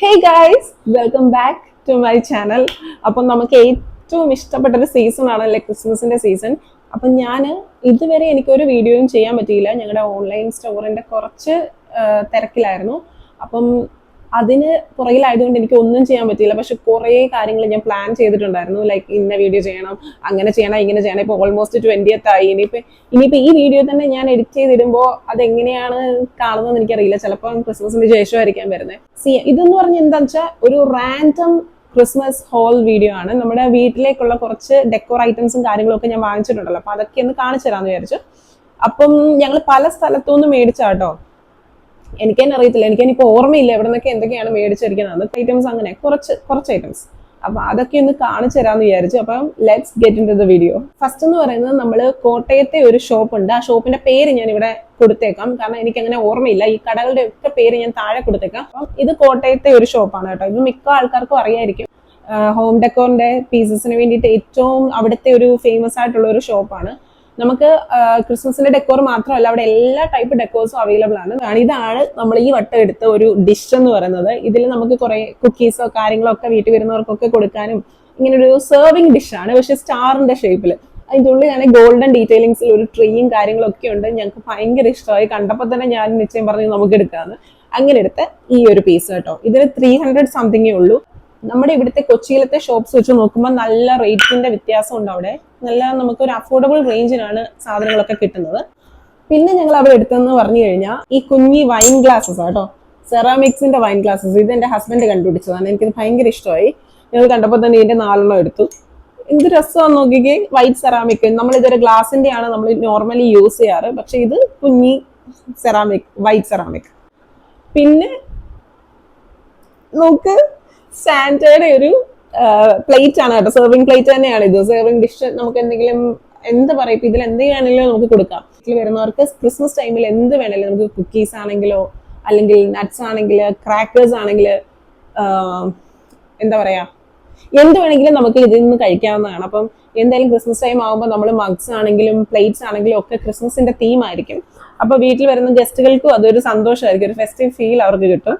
Hey guys welcome back to my channel അപ്പം നമുക്ക് ഏറ്റവും ഇഷ്ടപ്പെട്ട ഒരു സീസൺ ആണല്ലേ ക്രിസ്മസിന്റെ സീസൺ അപ്പം ഞാൻ ഇതുവരെ എനിക്കൊരു വീഡിയോയും ചെയ്യാൻ പറ്റിയില്ല. ഞങ്ങളുടെ ഓൺലൈൻ സ്റ്റോറിന്റെ കുറച്ച് തിരക്കിലായിരുന്നു. അപ്പം അതിന് പുറകിലായതുകൊണ്ട് എനിക്ക് ഒന്നും ചെയ്യാൻ പറ്റിയില്ല. പക്ഷെ കുറേ കാര്യങ്ങൾ ഞാൻ പ്ലാൻ ചെയ്തിട്ടുണ്ടായിരുന്നു. ലൈക്ക് ഇന്ന വീഡിയോ ചെയ്യണം അങ്ങനെ ചെയ്യണം ഇങ്ങനെ ചെയ്യണം. ഇപ്പോൾ ഓൾമോസ്റ്റ് ട്വന്റിയത്ത് ആയി. ഇനിയിപ്പോൾ ഇനിയിപ്പോൾ ഈ വീഡിയോ തന്നെ ഞാൻ എഡിറ്റ് ചെയ്തിടുമ്പോൾ അതെങ്ങനെയാണ് കാണുന്നതെന്ന് എനിക്കറിയില്ല. ചിലപ്പോൾ ക്രിസ്മസിന് ശേഷമായിരിക്കാൻ വരുന്നത്. സി ഇതെന്ന് പറഞ്ഞാൽ എന്താണെന്ന് വെച്ചാൽ ഒരു റാൻഡം ക്രിസ്മസ് ഹോൾ വീഡിയോ ആണ്. നമ്മുടെ വീട്ടിലേക്കുള്ള കുറച്ച് ഡെക്കോർ ഐറ്റംസും കാര്യങ്ങളൊക്കെ ഞാൻ വാങ്ങിച്ചിട്ടുണ്ടല്ലോ. അപ്പൊ അതൊക്കെ ഒന്ന് കാണിച്ചു തരാമെന്ന് വിചാരിച്ചു. അപ്പം ഞങ്ങൾ പല സ്ഥലത്തുനിന്ന് മേടിച്ചാട്ടോ എനിക്ക് തന്നെ അറിയത്തില്ല. എനിക്ക് ഇനിയിപ്പോൾ ഓർമ്മയില്ല എവിടെ നിന്നൊക്കെ എന്തൊക്കെയാണ് മേടിച്ചിരിക്കുന്നത്. ഐറ്റംസ് അങ്ങനെ കുറച്ച് കുറച്ച് ഐറ്റംസ് അപ്പൊ അതൊക്കെ ഒന്ന് കാണിച്ചു തരാന്ന് വിചാരിച്ചു. അപ്പം let's get into the video first എന്ന് പറയുന്നത് നമ്മൾ കോട്ടയത്തെ ഒരു ഷോപ്പ് ഉണ്ട്. ആ ഷോപ്പിന്റെ പേര് ഞാൻ ഇവിടെ കൊടുത്തേക്കാം. കാരണം എനിക്ക് അങ്ങനെ ഓർമ്മയില്ല. ഈ കടകളുടെ ഒക്കെ പേര് ഞാൻ താഴെ കൊടുത്തേക്കാം. അപ്പം ഇത് കോട്ടയത്തെ ഒരു ഷോപ്പാണ് കേട്ടോ. ഇത് മിക്ക ആൾക്കാർക്കും അറിയായിരിക്കും. ഹോം ഡെക്കോറിന്റെ പീസസിന് വേണ്ടിയിട്ട് ഏറ്റവും അവിടുത്തെ ഒരു ഫേമസ് ആയിട്ടുള്ള ഒരു ഷോപ്പാണ് നമുക്ക് ക്രിസ്മസിന്റെ ഡെക്കോർ മാത്രമല്ല അവിടെ എല്ലാ ടൈപ്പ് ഡെക്കോർസും അവൈലബിൾ ആണ്. ഇതാണ് നമ്മൾ ഈ വട്ടം എടുത്ത ഒരു ഡിഷ് എന്ന് പറയുന്നത്. ഇതിൽ നമുക്ക് കുറെ കുക്കീസോ കാര്യങ്ങളോ ഒക്കെ വീട്ടിൽ വരുന്നവർക്കൊക്കെ കൊടുക്കാനും ഇങ്ങനെ ഒരു സെർവിങ് ഡിഷാണ് പക്ഷെ സ്റ്റാറിന്റെ ഷേപ്പിൽ അതിന്റെ ഉള്ളിൽ ഞാൻ ഗോൾഡൻ ഡീറ്റെയിലിങ്സിൽ ഒരു ട്രീയും കാര്യങ്ങളൊക്കെ ഉണ്ട്. ഞങ്ങൾക്ക് ഭയങ്കര ഇഷ്ടമായി. കണ്ടപ്പോൾ തന്നെ ഞാൻ നിശ്ചയം പറഞ്ഞു നമുക്ക് എടുക്കാന്ന്. അങ്ങനെ എടുത്ത ഈ ഒരു പീസ് കേട്ടോ. ഇതിന് ത്രീ ഹൺഡ്രഡ് സംതിങ്ങേ ഉള്ളൂ. നമ്മുടെ ഇവിടുത്തെ കൊച്ചിയിലത്തെ ഷോപ്സ് വെച്ച് നോക്കുമ്പോൾ നല്ല റേറ്റിന്റെ വ്യത്യാസം ഉണ്ട് അവിടെ. നല്ല നമുക്ക് ഒരു അഫോർഡബിൾ റേഞ്ചിനാണ് സാധനങ്ങളൊക്കെ കിട്ടുന്നത്. പിന്നെ ഞങ്ങൾ അവിടെ എടുത്തതെന്ന് പറഞ്ഞു കഴിഞ്ഞാൽ ഈ കുഞ്ഞി വൈൻ ഗ്ലാസസ് ആട്ടോ സെറാമിക്സിന്റെ വൈൻ ഗ്ലാസസ് ഇത് എന്റെ ഹസ്ബൻഡ് കണ്ടുപിടിച്ചതാണ്. എനിക്കിത് ഭയങ്കര ഇഷ്ടമായി. ഞങ്ങൾ കണ്ടപ്പോൾ തന്നെ ഇതിന്റെ നാലെണ്ണം എടുത്തു. എന്ത് രസമാണ് നോക്കിക്കേ. വൈറ്റ് സെറാമിക് നമ്മൾ ഇതൊരു ഗ്ലാസിന്റെ ആണ് നമ്മൾ നോർമലി യൂസ് ചെയ്യാറ്. പക്ഷെ ഇത് കുഞ്ഞി സെറാമിക് വൈറ്റ് സെറാമിക് പിന്നെ നോക്ക് സാന്റയുടെ ഒരു പ്ലേറ്റ് ആണ് കേട്ടോ. സെർവിങ് പ്ലേറ്റ് തന്നെയാണ് ഇത്. സെർവിങ് ഡിഷ് നമുക്ക് എന്തെങ്കിലും എന്ത് പറയും? ഇപ്പൊ ഇതിൽ എന്തെങ്കിലും നമുക്ക് കൊടുക്കാം. വീട്ടിൽ വരുന്നവർക്ക് ക്രിസ്മസ് ടൈമിൽ എന്ത് വേണമെങ്കിലും നമുക്ക് കുക്കീസ് ആണെങ്കിലോ അല്ലെങ്കിൽ നട്ട്സ് ആണെങ്കിൽ ക്രാക്കേഴ്സ് ആണെങ്കിൽ എന്താ പറയാ? എന്ത് വേണമെങ്കിലും നമുക്ക് ഇതിൽ നിന്ന് കഴിക്കാവുന്നതാണ്. അപ്പം എന്തായാലും ക്രിസ്മസ് ടൈം ആകുമ്പോൾ നമ്മൾ മഗ്സ് ആണെങ്കിലും പ്ലേറ്റ്സ് ആണെങ്കിലും ഒക്കെ ക്രിസ്മസിന്റെ തീം ആയിരിക്കും. അപ്പൊ വീട്ടിൽ വരുന്ന ഗസ്റ്റുകൾക്കും അതൊരു സന്തോഷമായിരിക്കും. ഒരു ഫെസ്റ്റീവ് ഫീൽ അവർക്ക് കിട്ടും.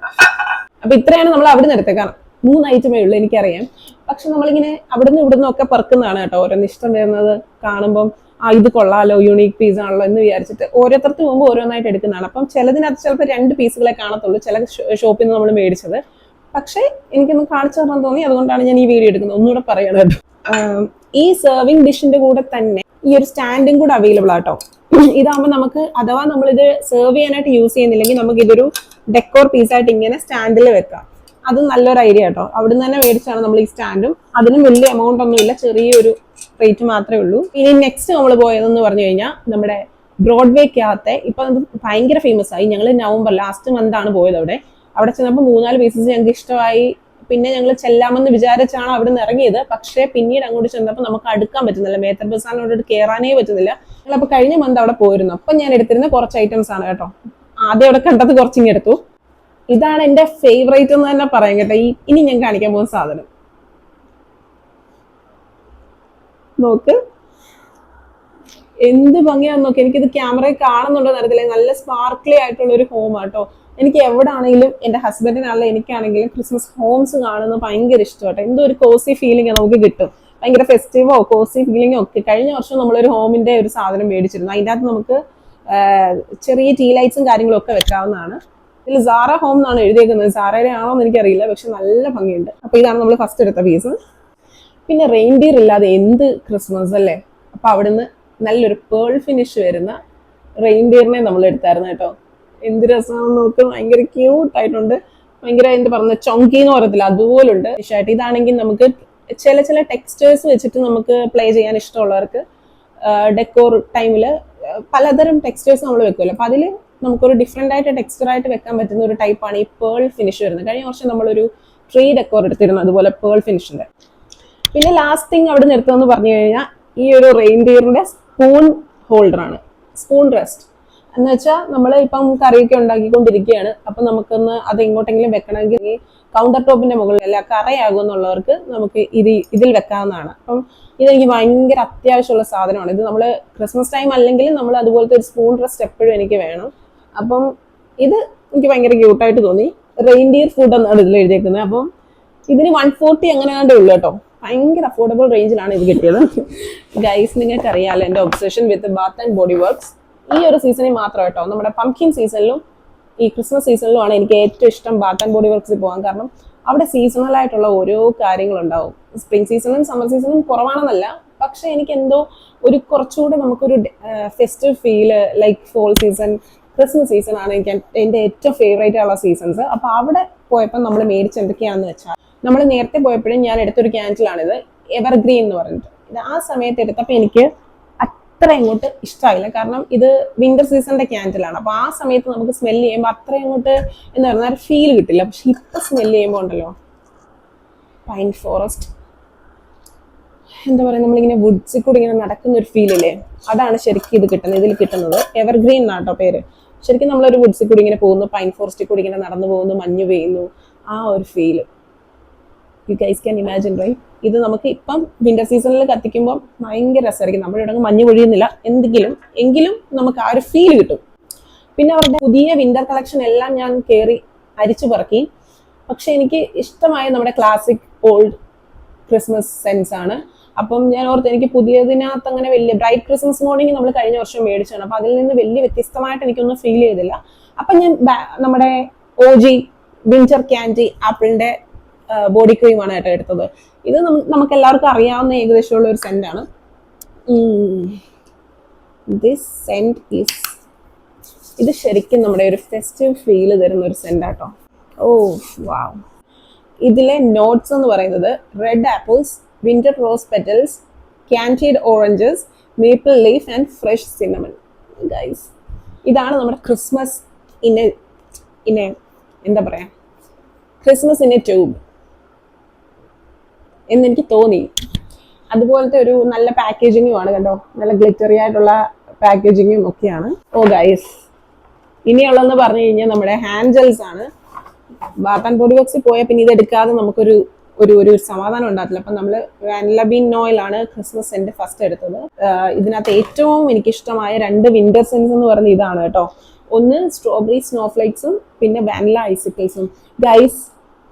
അപ്പൊ ഇത്രയാണ് നമ്മൾ അവിടെ നിന്ന് എടുത്തേക്കാം മൂന്ന് ഐറ്റമേ ഉള്ളൂ എനിക്കറിയാം. പക്ഷെ നമ്മളിങ്ങനെ അവിടുന്ന് ഇവിടുന്ന് ഒക്കെ പെറുക്കുന്നതാണ് കേട്ടോ. ഓരോന്ന് ഇഷ്ടം വരുന്നത് കാണുമ്പം ആ ഇത് കൊള്ളാലോ യുണീക് പീസ് ആണല്ലോ എന്ന് വിചാരിച്ചിട്ട് ഓരോരുത്തർക്ക് മുമ്പ് ഓരോന്നായിട്ട് എടുക്കുന്നതാണ്. അപ്പം ചിലതിനകത്ത് ചിലപ്പോൾ രണ്ട് പീസുകളെ കാണത്തുള്ളൂ ചില ഷോപ്പിൽ നിന്ന് നമ്മൾ മേടിച്ചത്. പക്ഷേ എനിക്കൊന്ന് കാണിച്ചു തരണം തോന്നി അതുകൊണ്ടാണ് ഞാൻ ഈ വീഡിയോ എടുക്കുന്നത്. ഒന്നുകൂടെ പറയണത് ഈ സെർവിങ് ഡിഷിന്റെ കൂടെ തന്നെ ഈ ഒരു സ്റ്റാൻഡും കൂടെ അവൈലബിൾ ആട്ടോ ഇതാകുമ്പോൾ നമുക്ക് അഥവാ നമ്മളിത് സെർവ് ചെയ്യാനായിട്ട് യൂസ് ചെയ്യുന്നില്ലെങ്കിൽ നമുക്ക് ഇതൊരു ഡെക്കോർ പീസായിട്ട് ഇങ്ങനെ സ്റ്റാൻഡിൽ വെക്കാം. അത് നല്ലൊരു ഐഡിയ കേട്ടോ അവിടുന്ന് തന്നെ മേടിച്ചാണ് നമ്മൾ ഈ സ്റ്റാൻഡും അതിനും വലിയ എമൗണ്ട് ഒന്നുമില്ല ചെറിയൊരു റേറ്റ് മാത്രമേ ഉള്ളൂ. ഇനി നെക്സ്റ്റ് നമ്മൾ പോയതെന്ന് പറഞ്ഞു കഴിഞ്ഞാൽ നമ്മുടെ ബ്രോഡ്വേക്കകത്തെ ഇപ്പൊ ഭയങ്കര ഫേമസ് ആയി. ഞങ്ങൾ നവംബർ ലാസ്റ്റ് മന്ത് ആണ് പോയത് അവിടെ. അവിടെ ചെന്നപ്പോൾ മൂന്നാൽ പീസസ് ഞങ്ങൾക്ക് ഇഷ്ടമായി. പിന്നെ ഞങ്ങൾ ചെല്ലാമെന്ന് വിചാരിച്ചാണ് അവിടെ നിന്ന് ഇറങ്ങിയത്. പക്ഷേ പിന്നീട് അങ്ങോട്ട് ചെന്നപ്പോൾ നമുക്ക് അടുക്കാൻ പറ്റുന്നില്ല. മേത്തർ ബസാനോട് കയറാനേ പറ്റുന്നില്ല. ഞങ്ങളപ്പോൾ കഴിഞ്ഞ മന്ത് അവിടെ പോയിരുന്നു. അപ്പം ഞാൻ എടുത്തിരുന്ന കുറച്ച് ഐറ്റംസ് ആണ് കേട്ടോ. ആദ്യം അവിടെ കണ്ടത് കുറച്ചിങ്ങ് എടുത്തു. ഇതാണ് എന്റെ ഫേവറേറ്റ് എന്ന് തന്നെ പറയാം കേട്ടോ. ഈ ഇനി ഞാൻ കാണിക്കാൻ പോകുന്ന സാധനം. നോക്ക്. എന്ത് ഭംഗിയാന്ന് നോക്കി. എനിക്കിത് ക്യാമറയിൽ കാണുന്നുണ്ടോ തരത്തിൽ നല്ല സ്പാർക്ലി ആയിട്ടുള്ള ഒരു ഹോം ആട്ടോ എനിക്ക് എവിടെ ആണെങ്കിലും എന്റെ ഹസ്ബൻഡിനാണെങ്കിലും എനിക്കാണെങ്കിലും ക്രിസ്മസ് ഹോംസ് കാണുന്നത് ഭയങ്കര ഇഷ്ടമാട്ടോ എന്തോ ഒരു കോസി ഫീലിംഗ് നമുക്ക് കിട്ടും. ഭയങ്കര ഫെസ്റ്റീവോ കോസി ഫീലിംഗോ ഒക്കെ. കഴിഞ്ഞ വർഷം നമ്മളൊരു ഹോമിന്റെ ഒരു സാധനം മേടിച്ചിരുന്നു. അതിന്റെ അകത്ത് നമുക്ക് ചെറിയ ടീ ലൈറ്റ്സും കാര്യങ്ങളും ഒക്കെ വെക്കാവുന്നതാണ്. ഇതിൽ സാറ ഹോം എന്നാണ് എഴുതിയേക്കുന്നത്. സാറയുടെ ആണോ എന്ന് എനിക്കറിയില്ല പക്ഷെ നല്ല ഭംഗിയുണ്ട്. അപ്പൊ ഇതാണ് നമ്മൾ ഫസ്റ്റ് എടുത്ത പീസ് പിന്നെ റെയിൻഡിയർ ഇല്ലാതെ എന്ത് ക്രിസ്മസ് അല്ലേ? അപ്പൊ അവിടുന്ന് നല്ലൊരു പേൾ ഫിനിഷ് വരുന്ന റെയിൻഡിയറിനെ നമ്മൾ എടുത്തായിരുന്നു കേട്ടോ. എന്ത് രസമാണെന്ന് നോക്ക്. ഭയങ്കര ക്യൂട്ട് ആയിട്ടുണ്ട്. ഭയങ്കര എന്ത് പറഞ്ഞ ചൊങ്കി എന്ന് പറയത്തില്ല അതുപോലുണ്ട്. വിഷയമായിട്ട് ഇതാണെങ്കിൽ നമുക്ക് ചില ചില ടെക്സ്റ്റേഴ്സ് വെച്ചിട്ട് നമുക്ക് പ്ലേ ചെയ്യാൻ ഇഷ്ടമുള്ളവർക്ക് ഡെക്കോർ ടൈമിൽ പലതരം ടെക്സ്റ്റേഴ്സ് നമ്മൾ വെക്കുമല്ലോ. അപ്പൊ അതിൽ നമുക്കൊരു ഡിഫറെന്റ് ആയിട്ട് ടെക്സ്ചർ ആയിട്ട് വെക്കാൻ പറ്റുന്ന ഒരു ടൈപ്പാണ് ഈ പേൾ ഫിനിഷ് വരുന്നത്. കഴിഞ്ഞ വർഷം നമ്മളൊരു ട്രീ ഡെക്കോർ എടുത്തിരുന്നു അതുപോലെ പേൾ ഫിനിഷിന്റെ പിന്നെ ലാസ്റ്റ് തിങ് അവിടെ നിർത്തുമെന്ന് പറഞ്ഞു കഴിഞ്ഞാൽ ഈ ഒരു റെയിൻഡിയറിന്റെ സ്പൂൺ ഹോൾഡർ ആണ്. സ്പൂൺ റെസ്റ്റ് എന്ന് വെച്ചാൽ നമ്മൾ ഇപ്പം കറിയൊക്കെ ഉണ്ടാക്കിക്കൊണ്ടിരിക്കുകയാണ്. അപ്പം നമുക്കൊന്ന് അത് എങ്ങോട്ടെങ്കിലും വെക്കണമെങ്കിൽ ഈ കൗണ്ടർ ടോപ്പിന്റെ മുകളിൽ അല്ല കറയാകും എന്നുള്ളവർക്ക് നമുക്ക് ഇത് ഇതിൽ വെക്കാവുന്നതാണ്. അപ്പം ഇതെനിക്ക് ഭയങ്കര അത്യാവശ്യമുള്ള സാധനമാണ്. ഇത് നമ്മൾ ക്രിസ്മസ് ടൈം അല്ലെങ്കിൽ നമ്മൾ അതുപോലത്തെ ഒരു സ്പൂൺ റെസ്റ്റ് എപ്പോഴും എനിക്ക് വേണം. അപ്പം ഇത് എനിക്ക് ഭയങ്കര ക്യൂട്ടായിട്ട് തോന്നി. റെയിൻഡിയർ ഫുഡ് എന്നാണ് ഇതിൽ എഴുതിയേക്കുന്നത്. അപ്പം ഇതിന് വൺ ഫോർട്ടി അങ്ങനെ കണ്ടേ ഉള്ളൂ കേട്ടോ. ഭയങ്കര അഫോർഡബിൾ റേഞ്ചിലാണ് ഇത് കിട്ടിയത്. ഗൈസ് നിങ്ങൾക്ക് അറിയാലോ എന്റെ obsession with bath and body works ഈ ഒരു സീസണിൽ മാത്രം കേട്ടോ. നമ്മുടെ പംകിൻ സീസണിലും ഈ ക്രിസ്മസ് സീസണിലും ആണ് എനിക്ക് ഏറ്റവും ഇഷ്ടം ബാത്ത് ആൻഡ് ബോഡി വർക്ക്സിൽ പോകാൻ. കാരണം അവിടെ സീസണൽ ആയിട്ടുള്ള ഓരോ കാര്യങ്ങളുണ്ടാവും. Spring സീസണും summer സീസണും കുറവാണെന്നല്ല. പക്ഷെ എനിക്ക് എന്തോ ഒരു കുറച്ചുകൂടെ നമുക്കൊരു festive feel like fall season Christmas season ആണ് എനിക്ക് എന്റെ ഏറ്റവും ഫേവറേറ്റ് ഉള്ള സീസൺസ് അപ്പോൾ അവിടെ പോയപ്പോൾ നമ്മൾ മേടിച്ച് എന്തൊക്കെയാണെന്ന് വെച്ചാൽ നമ്മൾ നേരത്തെ പോയപ്പോഴും ഞാൻ എടുത്തൊരു ക്യാൻഡിലാണിത് എവർഗ്രീൻ എന്ന് പറഞ്ഞിട്ട്. ഇത് ആ സമയത്ത് എടുത്തപ്പോൾ എനിക്ക് അത്ര അങ്ങോട്ട് ഇഷ്ടമായില്ല കാരണം ഇത് വിന്റർ സീസണിന്റെ ക്യാൻഡിലാണ് അപ്പോൾ ആ സമയത്ത് നമുക്ക് സ്മെൽ ചെയ്യുമ്പോൾ അത്ര അങ്ങോട്ട് എന്ന് പറഞ്ഞാൽ ഫീൽ കിട്ടില്ല. പക്ഷെ ഇപ്പൊ സ്മെൽ ചെയ്യുമ്പോൾ ഉണ്ടല്ലോ പൈൻ ഫോറസ്റ്റ് എന്താ പറയുക നമ്മളിങ്ങനെ വുഡ്സിൽ കൂടി ഇങ്ങനെ നടക്കുന്ന ഒരു ഫീലില്ലേ അതാണ് ശരിക്കും ഇത് കിട്ടുന്നത് ഇതിൽ കിട്ടുന്നത്. എവർഗ്രീൻ എന്നാട്ടോ പേര്. ശരിക്കും നമ്മളൊരു വുഡ്സിൽ കൂടി ഇങ്ങനെ പോകുന്നു പൈൻ ഫോറസ്റ്റിൽ കൂടി ഇങ്ങനെ നടന്നു പോകുന്നു മഞ്ഞ് പെയ്യുന്നു. ആ ഒരു feel you guys can imagine right ഇത് നമുക്ക് ഇപ്പം വിന്റർ സീസണിൽ കത്തിക്കുമ്പോൾ ഭയങ്കര രസമായിരിക്കും. നമ്മുടെ ഇവിടെ മഞ്ഞ് പൊഴിയുന്നില്ല എന്തെങ്കിലും എങ്കിലും നമുക്ക് ആ ഒരു ഫീൽ കിട്ടും. പിന്നെ അവരുടെ പുതിയ വിന്റർ കളക്ഷൻ എല്ലാം ഞാൻ കയറി അരിച്ചു പറക്കി. പക്ഷെ എനിക്ക് ഇഷ്ടമായ നമ്മുടെ ക്ലാസിക് ഓൾഡ് ക്രിസ്മസ് സെൻസ് ആണ്. അപ്പം ഞാൻ ഓർത്ത് എനിക്ക് പുതിയതിനകത്ത് അങ്ങനെ വലിയ ബ്രൈറ്റ് ക്രിസ്മസ് മോർണിംഗ് നമ്മൾ കഴിഞ്ഞ വർഷം മേടിച്ചാണ് അപ്പൊ അതിൽ നിന്ന് വലിയ വ്യത്യസ്തമായിട്ട് എനിക്കൊന്നും ഫീൽ ചെയ്തില്ല. അപ്പൊ ഞാൻ നമ്മുടെ ഒ ജി വിഞ്ചർ ക്യാൻഡി ആപ്പിളിന്റെ ബോഡി ക്രീമാണ് കേട്ടോ എടുത്തത്. ഇത് നമുക്ക് എല്ലാവർക്കും അറിയാവുന്ന ഏകദേശമുള്ള ഒരു സെന്റ് ഈസ് ഇത് ശരിക്കും നമ്മുടെ ഒരു ഫെസ്റ്റീവ് ഫീൽ തരുന്ന ഒരു സെന്റ് ആട്ടോ. ഓ വാവ് ഇതിലെ നോട്ട്സ് എന്ന് പറയുന്നത് red apples winter rose petals candied oranges maple leaf and fresh cinnamon guys ഇതാണ് നമ്മുടെ ക്രിസ്മസ് ഇന്നെ എ എന്താ പറയാ? ക്രിസ്മസ് എ ട്യൂബ് എന്നെനിക്ക് തോന്നി. അതുപോലത്തെ ഒരു നല്ല പാക്കേജിങ്ങും ആണ് കണ്ടോ? നല്ല ഗ്ലിറ്ററി ആയിട്ടുള്ള പാക്കേജിങ്ങും ഒക്കെയാണ്. ഓ ഗൈസ് ഇനിയുള്ളതെന്ന് പറഞ്ഞു കഴിഞ്ഞാൽ നമ്മുടെ ഹാൻഡ് ജെൽസ് ആണ് ആൻഡ് ബോഡി വർക്സിൽ പോയാൽ പിന്നെ ഇത് എടുക്കാതെ നമുക്കൊരു ഒരു ഒരു സമാധാനം ഉണ്ടാകത്തില്ല. അപ്പം നമ്മൾ വാനില ബീൻ നോയിലാണ് ക്രിസ്മസ് സെന്റ് ഫസ്റ്റ് എടുത്തത്. ഇതിനകത്ത് ഏറ്റവും എനിക്കിഷ്ടമായ രണ്ട് വിന്റർ സെൻസ് എന്ന് പറയുന്ന ഇതാണ് കേട്ടോ. ഒന്ന് സ്ട്രോബെറി സ്നോഫ്ലേക്സും പിന്നെ വാനില ഐസിക്കിൾസും ഗൈസ്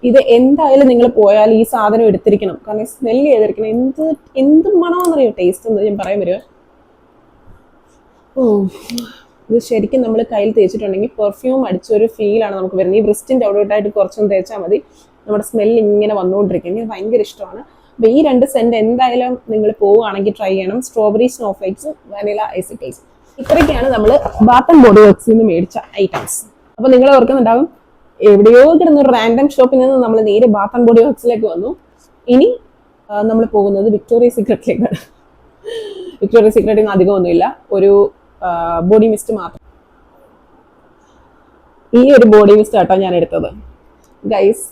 ഇത് എന്തായാലും നിങ്ങൾ പോയാൽ ഈ സാധനം എടുത്തിരിക്കണം. കാരണം സ്മെൽ ചെയ്തിരിക്കണം. എന്ത് എന്ത് മണമെന്നറിയോ ടേസ്റ്റ് എന്ന് ഞാൻ പറയാൻ വരുമോ ഓ ഇത് ശരിക്കും നമ്മൾ കയ്യിൽ തേച്ചിട്ടുണ്ടെങ്കിൽ പെർഫ്യൂം അടിച്ചൊരു ഫീലാണ് നമുക്ക് വരുന്നത്. ഈ ബ്രിസ്റ്റിന്റെ ആയിട്ട് കുറച്ചൊന്ന് തേച്ചാൽ മതി. നമ്മുടെ സ്മെല്ല് ഇങ്ങനെ വന്നുകൊണ്ടിരിക്കും. എനിക്ക് ഭയങ്കര ഇഷ്ടമാണ്. അപ്പോൾ ഈ രണ്ട് സെന്റ് എന്തായാലും നിങ്ങൾ പോവുകയാണെങ്കിൽ ട്രൈ ചെയ്യണം. സ്ട്രോബെറി സ്നോഫ്ലേക്സും വാനില ഐസിക്കേസും ഇത്രയൊക്കെയാണ് നമ്മൾ ബാത്ത് ആൻഡ് ബോഡി വർക്സിൽ നിന്ന് മേടിച്ച ഐറ്റംസ് അപ്പോൾ നിങ്ങൾ ഓർക്കുന്നുണ്ടാവും എവിടെയോ കിടന്ന ഒരു റാൻഡം ഷോപ്പിൽ നിന്ന് നമ്മൾ നേരെ ബാത്ത് ആൻഡ് ബോഡി വർക്സിലേക്ക് വന്നു. ഇനി നമ്മൾ പോകുന്നത് വിക്ടോറിയ സീക്രട്ടിലേക്കാണ് വിക്ടോറിയ സീക്രട്ടിൽ നിന്ന് അധികമൊന്നുമില്ല ഒരു ബോഡി മിസ്റ്റ് മാത്രം. ഈ ഒരു ബോഡി മിസ്റ്റ് ആട്ടോ ഞാൻ എടുത്തത്. ഗൈസ്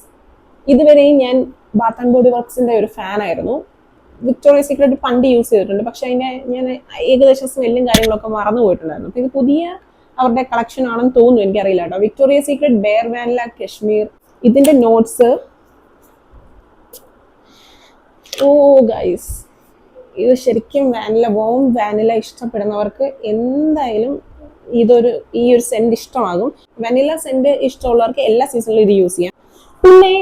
ഇതുവരെയും ഞാൻ ബാത്ത് ആൻഡ് ബോഡി വർക്ക്സിന്റെ ഒരു ഫാൻ ആയിരുന്നു. വിക്ടോറിയ സീക്രട്ട് പണ്ട് യൂസ് ചെയ്തിട്ടുണ്ട്. പക്ഷെ അതിന്റെ ഞാൻ ഏകദേശം സ്മെല്ലും കാര്യങ്ങളൊക്കെ മറന്നു പോയിട്ടുണ്ടായിരുന്നു. അപ്പൊ ഇത് പുതിയ അവരുടെ കളക്ഷൻ ആണെന്ന് തോന്നുന്നു. എനിക്കറിയില്ല കേട്ടോ. Victoria Secret bare vanilla cashmere ഇതിന്റെ നോട്ട്സ് ഓ ഗൈസ് ഇത് ശരിക്കും വാനില വോം വാനില ഇഷ്ടപ്പെടുന്നവർക്ക് എന്തായാലും ഇതൊരു ഈ ഒരു സെന്റ് ഇഷ്ടമാകും. വാനില സെന്റ് ഇഷ്ടമുള്ളവർക്ക് എല്ലാ സീസണിലും ഇത് യൂസ് ചെയ്യാം. പിന്നെ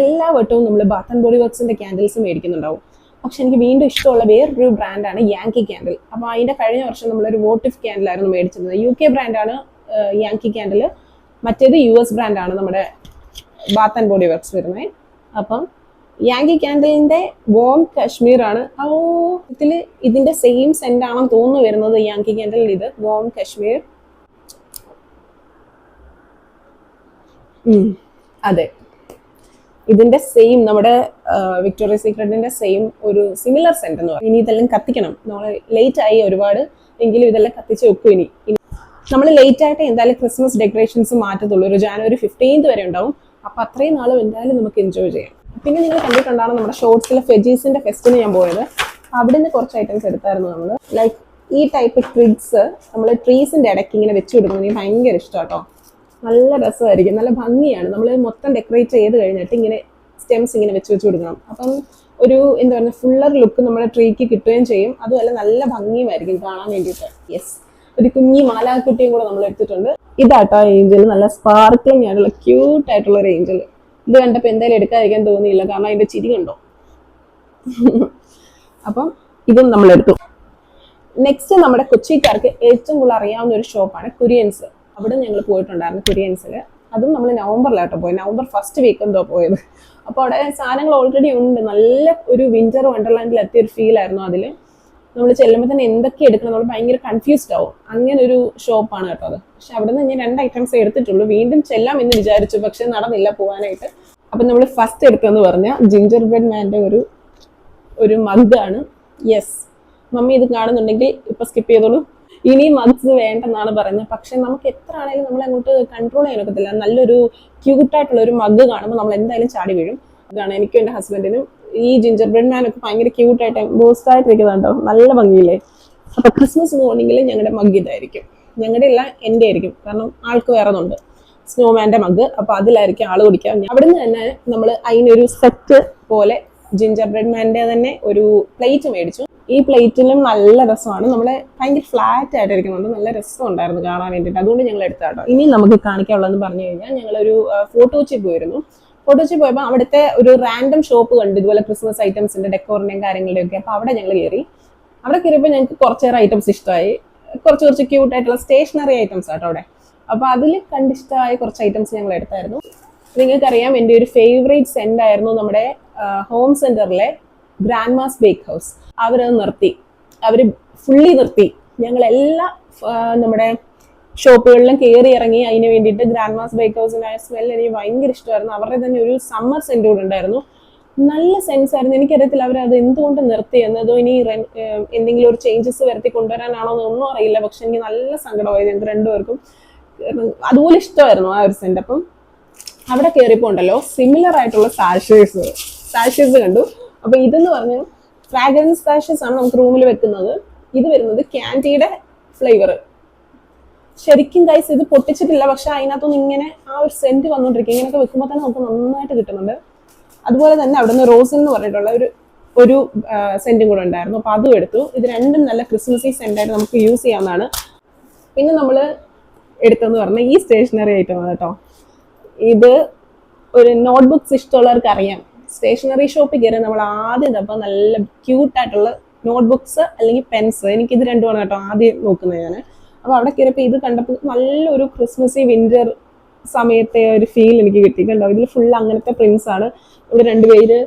എല്ലാ വട്ടവും നമ്മൾ ബാത്ത് ആൻഡ് ബോഡി വർക്സിന്റെ ക്യാൻഡിൽസ് മേടിക്കുന്നുണ്ടാവും. പക്ഷെ എനിക്ക് വീണ്ടും ഇഷ്ടമുള്ള വേറൊരു ബ്രാൻഡാണ് യാങ്കി ക്യാൻഡിൽ അപ്പോൾ അതിന്റെ കഴിഞ്ഞ വർഷം നമ്മളൊരു വോട്ടിഫ് ക്യാൻഡിലായിരുന്നു മേടിച്ചിരുന്നത്. യു കെ ബ്രാൻഡാണ് യാങ്കി ക്യാൻഡിൽ മറ്റേത് യു എസ് ബ്രാൻഡാണ് നമ്മുടെ ബാത്ത് ആൻഡ് ബോഡി വർക്ക്സ് വരുന്നത് അപ്പം യാങ്കി ക്യാൻഡലിന്റെ വോം കാശ്മീർ ആണ്. ഓ ഇതിൽ ഇതിന്റെ സെയിം സെന്റ് ആണെന്ന് തോന്നുന്നു വരുന്നത് യാങ്കി ക്യാൻഡലിൽ ഇത് വോം കാശ്മീർ അതെ. ഇതിന്റെ സെയിം നമ്മുടെ വിക്ടോറിയ സീക്രട്ടിന്റെ സെയിം ഒരു സിമിലർ സെന്റ് എന്ന് പറയും. ഇനി ഇതെല്ലാം കത്തിക്കണം. നമ്മൾ ലേറ്റ് ആയി ഒരുപാട് എങ്കിലും ഇതെല്ലാം കത്തിച്ച് വെക്കും ഇനി. നമ്മൾ ലേറ്റ് ആയിട്ട് എന്തായാലും ക്രിസ്മസ് ഡെക്കറേഷൻസ് മാറ്റത്തുള്ളൂ. ഒരു ജാനുവരി ഫിഫ്റ്റീൻത് വരെ ഉണ്ടാവും. അപ്പൊ അത്രയും നാളും എന്തായാലും നമുക്ക് എൻജോയ് ചെയ്യാം. പിന്നെ നിങ്ങൾ കണ്ടിട്ടുണ്ടാണ് നമ്മുടെ ഷോർട്സിലെ ഫെജീസിന്റെ ഫെസ്റ്റിന് ഞാൻ പോയത്. അവിടെ നിന്ന് കുറച്ച് ഐറ്റംസ് എടുത്തായിരുന്നു നമ്മൾ ലൈക്ക് ഈ ടൈപ്പ് ട്രിഗ്സ് നമ്മൾ ട്രീസിന്റെ ഇടയ്ക്ക് ഇങ്ങനെ വെച്ച് കൊടുക്കുന്നത് ഭയങ്കര ഇഷ്ടം കേട്ടോ നല്ല രസമായിരിക്കും. നല്ല ഭംഗിയാണ്. നമ്മൾ മൊത്തം ഡെക്കറേറ്റ് ചെയ്ത് കഴിഞ്ഞിട്ട് ഇങ്ങനെ സ്റ്റെംസ് ഇങ്ങനെ വെച്ച് വെച്ച് കൊടുക്കണം. അപ്പം ഒരു എന്താ പറയുക ഫുള്ളർ ലുക്ക് നമ്മുടെ ട്രീക്ക് കിട്ടുകയും ചെയ്യും. അതുമല്ല നല്ല ഭംഗിയുമായിരിക്കും കാണാൻ വേണ്ടിയിട്ട്. യെസ് ഒരു കുഞ്ഞി മാലാക്കുട്ടിയും കൂടെ നമ്മൾ എടുത്തിട്ടുണ്ട്. ഇതാട്ടോ ഏഞ്ചൽ നല്ല സ്പാർക്ലിംഗ് ആയിട്ടുള്ള ക്യൂട്ട് ആയിട്ടുള്ള ഒരു ഏഞ്ചൽ ഇത് കണ്ടപ്പോൾ എന്തായാലും എടുക്കാതിരിക്കാൻ തോന്നിയില്ല. കാരണം അതിന്റെ ചിരി കണ്ടോ? അപ്പം ഇതും നമ്മൾ എടുത്തു. നെക്സ്റ്റ് നമ്മുടെ കൊച്ചിക്കാർക്ക് ഏറ്റവും കൂടുതൽ അറിയാവുന്ന ഒരു ഷോപ്പാണ് കുര്യൻസ് അവിടെ ഞങ്ങൾ പോയിട്ടുണ്ടായിരുന്നു കുര്യൻസിൽ അതും നമ്മൾ നവംബറിലാട്ടോ പോയി. നവംബർ ഫസ്റ്റ് വീക്ക് എന്തോ പോയത്. അപ്പോൾ അവിടെ സാധനങ്ങൾ ഓൾറെഡി ഉണ്ട്. നല്ല ഒരു വിന്റർ വണ്ടർലാൻഡിൽ എത്തിയ ഒരു ഫീൽ ആയിരുന്നു അതിൽ നമ്മൾ ചെല്ലുമ്പോൾ തന്നെ എന്തൊക്കെ എടുക്കണം നമ്മൾ ഭയങ്കര കൺഫ്യൂസ്ഡ് ആവും. അങ്ങനെ ഒരു ഷോപ്പാണ് കേട്ടോ അത്. പക്ഷെ അവിടെ നിന്ന് ഞാൻ രണ്ട് ഐറ്റംസ് എടുത്തിട്ടുള്ളൂ. വീണ്ടും ചെല്ലാം എന്ന് വിചാരിച്ചു. പക്ഷെ നടന്നില്ല പോകാനായിട്ട് അപ്പം നമ്മൾ ഫസ്റ്റ് എടുത്തെന്ന് പറഞ്ഞാൽ ജിഞ്ചർ ബ്രെഡ് മാന്റെ ഒരു ഒരു മഗ്ഗാണ് യെസ് മമ്മി ഇത് കാണുന്നുണ്ടെങ്കിൽ ഇപ്പൊ സ്കിപ്പ് ചെയ്തോളൂ. ഇനി മഗ്സ് വേണ്ടെന്നാണ് പറയുന്നത് പക്ഷെ നമുക്ക് എത്ര ആണെങ്കിലും നമ്മൾ അങ്ങോട്ട് കൺട്രോൾ ചെയ്യാൻ ഒക്കത്തില്ല. നല്ലൊരു ക്യൂട്ടായിട്ടുള്ള ഒരു മഗ് കാണുമ്പോൾ നമ്മൾ എന്തായാലും ചാടി വീഴും. അതാണ് എനിക്കും എന്റെ ഹസ്ബൻഡിനും ഈ ജിഞ്ചർ ബ്രെഡ് മാനൊക്കെ ഭയങ്കര ക്യൂട്ടായിട്ട് ആയിട്ട് ആയിട്ടിരിക്കുന്നുണ്ടോ നല്ല ഭംഗിയില്ലേ? അപ്പൊ ക്രിസ്മസ് മോർണിംഗിൽ ഞങ്ങളുടെ മഗ് ഇതായിരിക്കും. ഞങ്ങളുടെ എല്ലാം എന്റെ ആയിരിക്കും. കാരണം ആൾക്ക് വേറെ ഉണ്ട് സ്നോമാന്റെ മഗ് അപ്പൊ അതിലായിരിക്കും ആൾ കുടിക്കാം അവിടുന്ന് തന്നെ നമ്മൾ അതിനൊരു സെറ്റ് പോലെ ജിഞ്ചർ ബ്രെഡ് മാന്റെ തന്നെ ഒരു പ്ലേറ്റ് മേടിച്ചു. ഈ പ്ലേറ്റിലും നല്ല രസമാണ്. നമ്മളെ ഭയങ്കര ഫ്ലാറ്റ് ആയിട്ടിരിക്കുന്നുണ്ട് നല്ല രസം ഉണ്ടായിരുന്നു കാണാൻ വേണ്ടിയിട്ട്. അതുകൊണ്ട് ഞങ്ങൾ എടുത്താട്ടോ ഇനി നമുക്ക് കാണിക്കാനുള്ളതെന്ന് പറഞ്ഞു കഴിഞ്ഞാൽ ഞങ്ങളൊരു ഫോട്ടോച്ചി പോയിരുന്നു. ഫോട്ടോച്ചി പോയപ്പോൾ അവിടുത്തെ ഒരു റാൻഡം ഷോപ്പ് കണ്ടു. ഇതുപോലെ ക്രിസ്മസ് ഐറ്റംസിന്റെ ഡെക്കോറിന്റെയും കാര്യങ്ങളുടെയും ഒക്കെ അപ്പോൾ അവിടെ ഞങ്ങൾ കയറി അവിടെ കയറിയപ്പോൾ ഞങ്ങൾക്ക് കുറച്ചേറെ ഐറ്റംസ് ഇഷ്ടമായി. കുറച്ച് കുറച്ച് ക്യൂട്ട് ആയിട്ടുള്ള സ്റ്റേഷനറി ഐറ്റംസ് ആട്ടോ അവിടെ. അപ്പോൾ അതിൽ കണ്ടിഷ്ടമായ കുറച്ച് ഐറ്റംസ് ഞങ്ങൾ എടുത്തായിരുന്നു. നിങ്ങൾക്കറിയാം എന്റെ ഒരു ഫേവറേറ്റ് സെന്റ് ആയിരുന്നു നമ്മുടെ ഹോം സെന്ററിലെ ഗ്രാൻഡ് മാസ് ബേക്ക് ഹൗസ് അവരത് നിർത്തി. അവർ ഫുള്ളി നിർത്തി. ഞങ്ങൾ എല്ലാ നമ്മുടെ ഷോപ്പുകളിലും കയറി ഇറങ്ങി അതിന് വേണ്ടിയിട്ട് ഗ്രാൻഡ് മാസ് ബേക്ക് ഹൗസിനായ സ്മെൽ എനിക്ക് ഭയങ്കര ഇഷ്ടമായിരുന്നു. അവരുടെ തന്നെ ഒരു സമ്മർ സെന്റ് കൂടെ ഉണ്ടായിരുന്നു. നല്ല സെൻസ് ആയിരുന്നു. എനിക്കറിയത്തില്ല അവർ അത് എന്തുകൊണ്ട് നിർത്തി എന്നതോ ഇനി എന്തെങ്കിലും ഒരു ചേഞ്ചസ് വരുത്തി കൊണ്ടുവരാനാണോ എന്നൊന്നും അറിയില്ല. പക്ഷെ എനിക്ക് നല്ല സങ്കടമായി ഞങ്ങൾക്ക് രണ്ടുപേർക്കും. അതുപോലെ ഇഷ്ടമായിരുന്നു ആ ഒരു സെന്റ് അപ്പം അവിടെ കയറിയപ്പോൾ ഉണ്ടല്ലോ സിമിലർ ആയിട്ടുള്ള സാഷേഴ്സ് സാഷേഴ്സ് കണ്ടു. അപ്പൊ ഇതെന്ന് പറഞ്ഞാൽ ഫ്രാഗ്രൻസ് കാഷസ് ആണ് നമുക്ക് റൂമിൽ വെക്കുന്നത്. ഇത് വരുന്നത് ക്യാൻഡിയുടെ ഫ്ലേവർ ശരിക്കും ഗൈസ് ഇത് പൊട്ടിച്ചിട്ടില്ല പക്ഷെ അതിനകത്തൊന്നും ഇങ്ങനെ ആ ഒരു സെന്റ് വന്നുകൊണ്ടിരിക്കും ഇങ്ങനെയൊക്കെ വെക്കുമ്പോൾ തന്നെ നമുക്ക് നന്നായിട്ട് കിട്ടുന്നുണ്ട്. അതുപോലെ തന്നെ അവിടുന്ന് റോസ് എന്ന് പറഞ്ഞിട്ടുള്ള ഒരു ഒരു സെന്റും കൂടെ ഉണ്ടായിരുന്നു. അപ്പൊ അതും എടുത്തു. ഇത് രണ്ടും നല്ല ക്രിസ്മസി സെന്റായിട്ട് നമുക്ക് യൂസ് ചെയ്യാവുന്നതാണ്. പിന്നെ നമ്മൾ എടുത്തെന്ന് പറഞ്ഞാൽ ഈ സ്റ്റേഷനറി ഐറ്റം ആണ് കേട്ടോ. ഇത് ഒരു നോട്ട്ബുക്സ് ഇഷ്ടമുള്ളവർക്ക് അറിയാം സ്റ്റേഷനറി ഷോപ്പിൽ കയറി നമ്മൾ ആദ്യം തപ്പം നല്ല ക്യൂട്ടായിട്ടുള്ള നോട്ട്ബുക്സ് അല്ലെങ്കിൽ പെൻസ്. എനിക്ക് ഇത് രണ്ടുമാണ് കേട്ടോ ആദ്യം നോക്കുന്നത് ഞാൻ. അപ്പോൾ അവിടെ കയറിയപ്പോൾ ഇത് കണ്ടപ്പോൾ നല്ലൊരു ക്രിസ്മസി വിന്റർ സമയത്തെ ഒരു ഫീൽ എനിക്ക് കിട്ടി. കണ്ടോ? ഇതിൽ ഫുൾ അങ്ങനത്തെ പ്രിൻസ് ആണ്. ഇവിടെ രണ്ടുപേര്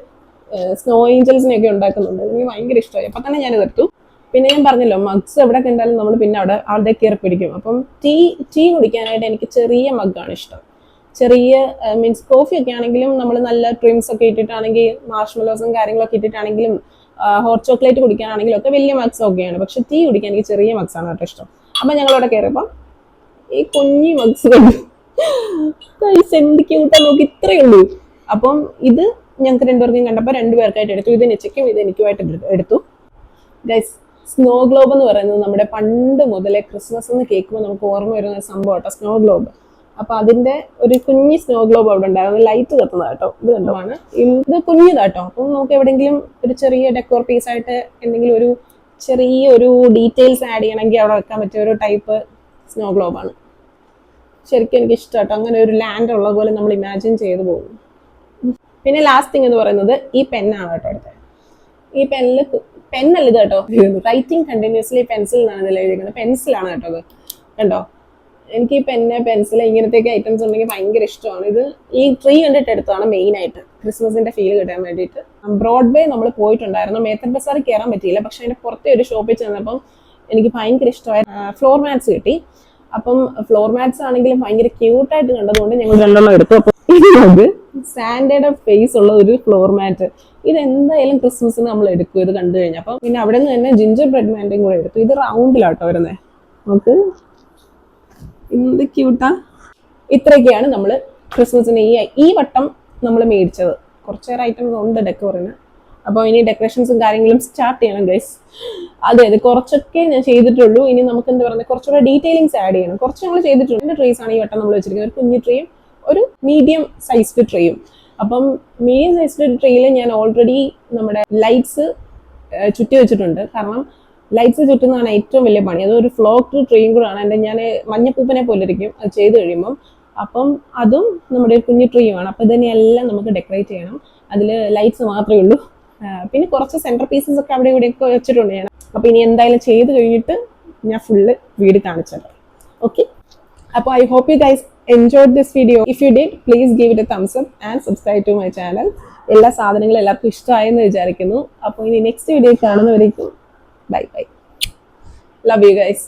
സ്നോ ഏഞ്ചൽസിനെ ഒക്കെ ഉണ്ടാക്കുന്നുണ്ട്. എനിക്ക് ഭയങ്കര ഇഷ്ടമായി. അപ്പം തന്നെ ഞാൻ എടുത്തു. പിന്നെ ഞാൻ പറഞ്ഞല്ലോ മഗ്സ് എവിടെ കണ്ടാലും നമ്മൾ പിന്നെ അവിടെ അവിടെ കയറി പിടിക്കും. അപ്പം ടീ ടീ കുടിക്കാനായിട്ട് എനിക്ക് ചെറിയ മഗ്ഗാണ് ഇഷ്ടം. ചെറിയ മീൻസ് കോഫി ഒക്കെ ആണെങ്കിലും നമ്മൾ നല്ല ട്രിംസ് ഒക്കെ ഇട്ടിട്ടാണെങ്കിൽ മാർഷ്മലോസും കാര്യങ്ങളൊക്കെ ഇട്ടിട്ടാണെങ്കിലും ഹോട്ട് ചോക്ലേറ്റ് കുടിക്കാനാണെങ്കിലും ഒക്കെ വലിയ മഗ്സ് ഒക്കെയാണ് പക്ഷെ ടീ കുടിക്കാൻ എനിക്ക് ചെറിയ മഗ്സ് ആണ് കേട്ടോ ഇഷ്ടം. അപ്പം ഞങ്ങളവിടെ കയറിയപ്പം ഈ കുഞ്ഞി മഗ്സ് എന്ത് ക്യൂട്ടാ നോക്കി ഇത്രയേ ഉള്ളൂ. അപ്പം ഇത് ഞങ്ങൾക്ക് രണ്ടുപേർക്കും കണ്ടപ്പോൾ രണ്ടുപേർക്കായിട്ട് എടുത്തു. ഇത് നെച്ചയ്ക്കും ഇത് എനിക്കുമായിട്ട് എടുത്തു. ഗൈസ് സ്നോ ഗ്ലോബ് എന്ന് പറയുന്നത് നമ്മുടെ പണ്ട് മുതലേ ക്രിസ്മസ് എന്ന് കേൾക്കുമ്പോൾ നമുക്ക് ഓർമ്മ വരുന്ന സംഭവം കേട്ടോ സ്നോ ഗ്ലോബ് അപ്പൊ അതിന്റെ ഒരു കുഞ്ഞി സ്നോ ഗ്ലോബ് അവിടെ ഉണ്ടായിരുന്നു. ലൈറ്റ് കത്തുന്ന കേട്ടോ. ഇത് കണ്ടുമാണ് ഇത് കുഞ്ഞിതാട്ടോ അപ്പം നമുക്ക് എവിടെയെങ്കിലും ഒരു ചെറിയ ഡെക്കോർ പീസ് ആയിട്ട് എന്തെങ്കിലും ഒരു ചെറിയ ഒരു ഡീറ്റെയിൽസ് ആഡ് ചെയ്യണമെങ്കിൽ അവിടെ വെക്കാൻ പറ്റിയ ഒരു ടൈപ്പ് സ്നോ ഗ്ലോബ് ആണ്. ശരിക്കും എനിക്ക് ഇഷ്ടമാട്ടോ അങ്ങനെ ഒരു ലാൻഡ് ഉള്ള പോലെ നമ്മൾ ഇമാജിൻ ചെയ്തു പോകും പിന്നെ ലാസ്റ്റ് തിങ് എന്ന് പറയുന്നത് ഈ പെന്നാണ് കേട്ടോ അടുത്ത് ഈ പെന്നിൽ പെന്നല്ല ഇത് കേട്ടോ. റൈറ്റിംഗ് കണ്ടിന്യൂസ്ലി പെൻസിൽ എന്നാണ് ഇതിൽ എഴുതിയിരിക്കുന്നത്. പെൻസിലാണ് കേട്ടോ അത് കണ്ടോ? എനിക്ക് ഈ പെന്ന് പെൻസിൽ ഇങ്ങനത്തെയൊക്കെ ഐറ്റംസ് ഉണ്ടെങ്കിൽ ഭയങ്കര ഇഷ്ടമാണ്. ഇത് ഈ ട്രീ കണ്ടിട്ട് എടുത്തതാണ് മെയിൻ ആയിട്ട്. ക്രിസ്മസിന്റെ ഫീൽ കിട്ടാൻ വേണ്ടിയിട്ട്. ബ്രോഡ്വേ നമ്മൾ പോയിട്ടുണ്ടായിരുന്നു. മേത്തൻ ബസാറിൽ കയറാൻ പറ്റിയില്ല. പക്ഷെ അതിന്റെ പുറത്തെ ഒരു ഷോപ്പിൽ ചെന്നപ്പം എനിക്ക് ഭയങ്കര ഇഷ്ടമായ. ഫ്ലോർ മാറ്റ്സ് കിട്ടി. അപ്പം ഫ്ലോർ മാറ്റ്സ് ആണെങ്കിലും ഭയങ്കര ക്യൂട്ടായിട്ട് കണ്ടതുകൊണ്ട് ഞങ്ങൾ രണ്ടെണ്ണം എടുത്തു. അപ്പം ഇത് ഓഫ് ഫേസ് ഉള്ള ഒരു ഫ്ലോർ മാറ്റ് ഇത് എന്തായാലും ക്രിസ്മസിന് നമ്മൾ എടുക്കും. ഇത് കണ്ടു കഴിഞ്ഞാൽ അപ്പം പിന്നെ അവിടെ നിന്ന് തന്നെ ജിഞ്ചർ ബ്രെഡ് മാൻഡയും കൂടെ എടുത്തു. ഇത് റൗണ്ടിലാട്ടോ വരുന്നത് നമുക്ക് എന്ത് ക്യൂട്ടാ ഇത്രയൊക്കെയാണ് നമ്മൾ ക്രിസ്മസിന് ഈ ഈ വട്ടം നമ്മൾ മേടിച്ചത്. കുറച്ചേറെ ഐറ്റംസ് ഉണ്ട് ഡെക്കോറിന് അപ്പോൾ ഇനി ഡെക്കറേഷൻസും കാര്യങ്ങളും സ്റ്റാർട്ട് ചെയ്യണം ഗൈസ് അതെ അതെ കുറച്ചൊക്കെ ഞാൻ ചെയ്തിട്ടുള്ളൂ. ഇനി നമുക്ക് എന്താ പറയുക കുറച്ചുകൂടെ ഡീറ്റെയിലിങ്സ് ആഡ് ചെയ്യണം. കുറച്ച് നമ്മൾ ചെയ്തിട്ടുണ്ട്. ട്രീസ് ആണ് ഈ വട്ടം നമ്മൾ വെച്ചിരിക്കുന്നത്. ഒരു കുഞ്ഞു ട്രീയും ഒരു മീഡിയം സൈസ്ഡ് ട്രീയും അപ്പം മീഡിയം സൈസ്ഡ് ട്രീയിൽ ഞാൻ ഓൾറെഡി നമ്മുടെ ലൈറ്റ്സ് ചുറ്റി വെച്ചിട്ടുണ്ട്. കാരണം ലൈറ്റ്സ് ചുറ്റുന്നതാണ് ഏറ്റവും വലിയ പണി. അതൊരു ഫ്ലോക്ക് ടു ട്രെയിൻ കൂടെ ആണ്. എന്റെ ഞാൻ മഞ്ഞപ്പൂപ്പനെ പോലെ ഇരിക്കും. അത് ചെയ്ത് കഴിയുമ്പം അപ്പം അതും നമ്മുടെ ഒരു കുഞ്ഞു ട്രീയുമാണ് അപ്പം ഇതിനെല്ലാം നമുക്ക് ഡെക്കറേറ്റ് ചെയ്യണം. അതിൽ ലൈറ്റ്സ് മാത്രമേ ഉള്ളൂ. പിന്നെ കുറച്ച് സെന്റർ പീസസ് ഒക്കെ അവിടെ ഇവിടെയൊക്കെ വെച്ചിട്ടുണ്ട് ഞാൻ. അപ്പോൾ ഇനി എന്തായാലും ചെയ്ത് കഴിഞ്ഞിട്ട് ഞാൻ ഫുള്ള് വീട് കാണിച്ചത് ഓക്കെ അപ്പോൾ I hope you guys enjoyed this video if you did please give it a thumbs up and subscribe to my channel എല്ലാ സാധനങ്ങളും എല്ലാവർക്കും ഇഷ്ടമായെന്ന് വിചാരിക്കുന്നു. അപ്പോൾ ഇനി നെക്സ്റ്റ് വീഡിയോ കാണുന്നവരേക്കും bye bye love you guys